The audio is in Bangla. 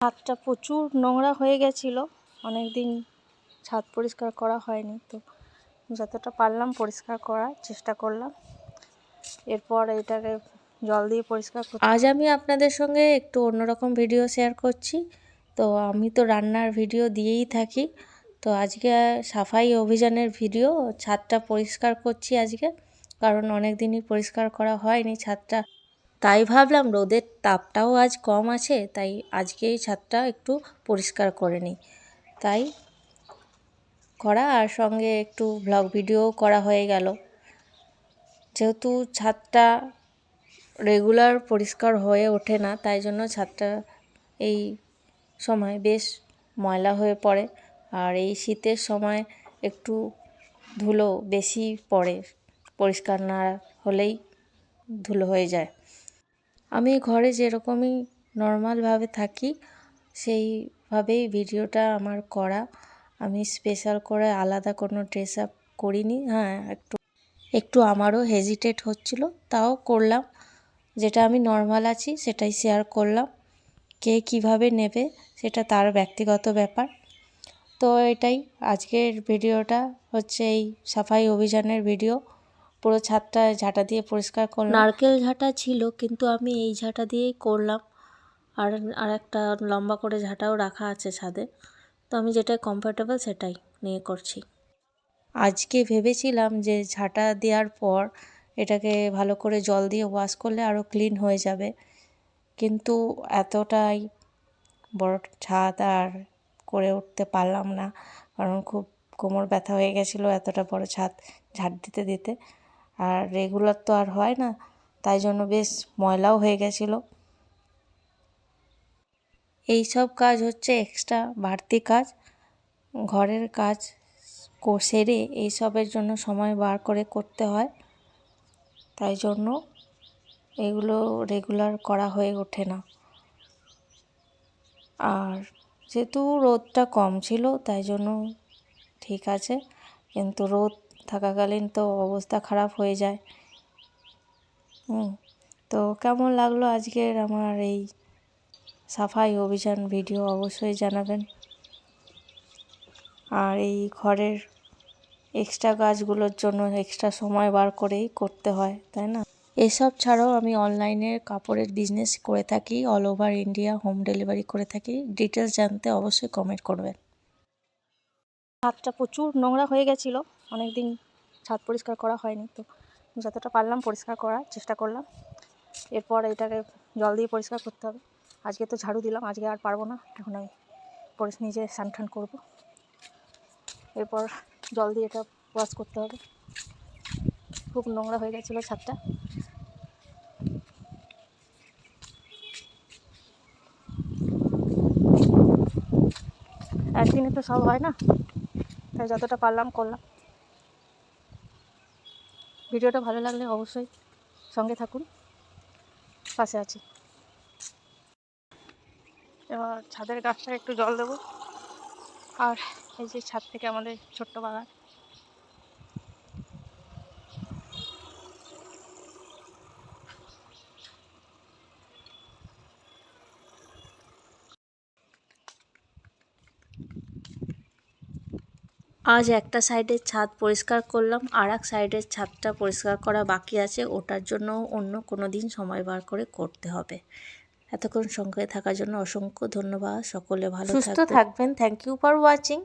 ছাদটা প্রচুর নোংরা হয়ে গেছিল। অনেক দিন ছাদ পরিষ্কার করা হয়নি, তো যতটা পারলাম পরিষ্কার করার চেষ্টা করলাম। এরপর এটাকে জল দিয়ে পরিষ্কার আজ আমি আপনাদের সঙ্গে একটু অন্যরকম ভিডিও শেয়ার করছি। তো আমি তো রান্নার ভিডিও দিয়েই থাকি। তো আজকে সাফাই অভিযানের ভিডিও, ছাদটা পরিষ্কার করছি আজকে। কারণ অনেক দিনই পরিষ্কার করা হয়নি ছাদটা। তাই ভাবলাম রোদের তাপটাও আজ কম আছে, তাই আজকে এই ছাদটা একটু পরিষ্কার করে নিই। তাই করা, আর সঙ্গে একটু ব্লগ ভিডিও করা হয়ে গেল। যেহেতু ছাদটা রেগুলার পরিষ্কার হয়ে ওঠে না, তাই জন্য ছাদটা এই সময় বেশ ময়লা হয়ে পড়ে, আর এই শীতের সময় একটু ধুলো বেশি পড়ে, পরিষ্কার না হলেই ধুলো হয়ে যায়। আমি ঘরে যেরকমই নর্মালভাবে থাকি, সেইভাবেই ভিডিওটা আমার করা। আমি স্পেশাল করে আলাদা কোনো ড্রেস আপ করিনি হ্যাঁ একটু একটু আমারও হেজিটেট হচ্ছিল, তাও করলাম। যেটা আমি নর্মাল আছি, সেটাই শেয়ার করলাম। কে কীভাবে নেবে, সেটা তার ব্যক্তিগত ব্যাপার। তো এটাই, আজকের ভিডিওটা হচ্ছে এই সাফাই অভিযানের ভিডিও পুরো ছাদটা ঝাঁটা দিয়ে পরিষ্কার করলাম। নারকেল ঝাঁটা ছিল কিন্তু আমি এই ঝাঁটা দিয়েই করলাম। আর আর একটা লম্বা করে ঝাঁটাও রাখা আছে ছাদে। তো আমি যেটা কমফোর্টেবল সেটাই নিয়ে করছি। আজকে ভেবেছিলাম যে ঝাঁটা দেওয়ার পর এটাকে ভালো করে জল দিয়ে ওয়াশ করলে আরও ক্লিন হয়ে যাবে। কিন্তু এতটাই বড় ছাদ আর করে উঠতে পারলাম না। কারণ খুব কোমর ব্যথা হয়ে গেছিল এতটা বড় ছাদ ঝাড় দিতে দিতে। আর রেগুলার তো আর হয় না, তাই জন্য বেশ ময়লাও হয়ে গেছিল। এই সব কাজ হচ্ছে এক্সট্রা বাড়তি কাজ, ঘরের কাজ সেরে এইসবের জন্য সময় বার করে করতে হয়। তাই জন্য এগুলো রেগুলার করা হয়ে ওঠে না। আর যেহেতু রোদটা কম ছিল, তাই জন্য ঠিক আছে, কিন্তু রোদ থাকাকালীন তো অবস্থা খারাপ হয়ে যায়। হুম, তো কেমন লাগল আজকের আমার এই সাফাই অভিযান ভিডিও অবশ্যই জানাবেন। আর এই ঘরের এক্সট্রা কাজগুলোর জন্য এক্সট্রা সময় বার করেই করতে হয়, তাই না? এসব ছাড়াও আমি অনলাইনে কাপড়ের বিজনেস করে থাকি all over India home delivery করে থাকি। ডিটেলস জানতে অবশ্যই কমেন্ট করবেন। হাতটা প্রচুর নোংরা হয়ে গেছিল। অনেক দিন ছাদ পরিষ্কার করা হয়নি, তো যতটা পারলাম পরিষ্কার করার চেষ্টা করলাম। এরপর এটাকে জল দিয়ে পরিষ্কার করতে হবে। আজকে তো ঝাড়ু দিলাম, আজকে আর পারব না। এখন আমি পরে নিজে স্নান টান করব। এরপর জল দিয়ে এটা ওয়াশ করতে হবে। খুব নোংরা হয়ে গেছিল ছাদটা। একদিনে তো সব হয় না। তাই যতটা পারলাম করলাম। ভিডিওটা ভালো লাগলে অবশ্যই সঙ্গে থাকুন। পাশে আছি। এবার ছাদের গাছটাকে একটু জল দেবো। আর এই যে ছাদ থেকে আমাদের ছোট্ট বাগান। আজ একটা সাইডের ছাদ পরিষ্কার করলাম আর এক সাইডের ছাদটা পরিষ্কার করা বাকি আছে। ওটার জন্য অন্য কোনো দিন সময় বার করে করতে হবে। এতক্ষণ সঙ্গে থাকার জন্য অসংখ্য ধন্যবাদ। সকলে ভালো সুস্থ থাকবেন। Thank you for watching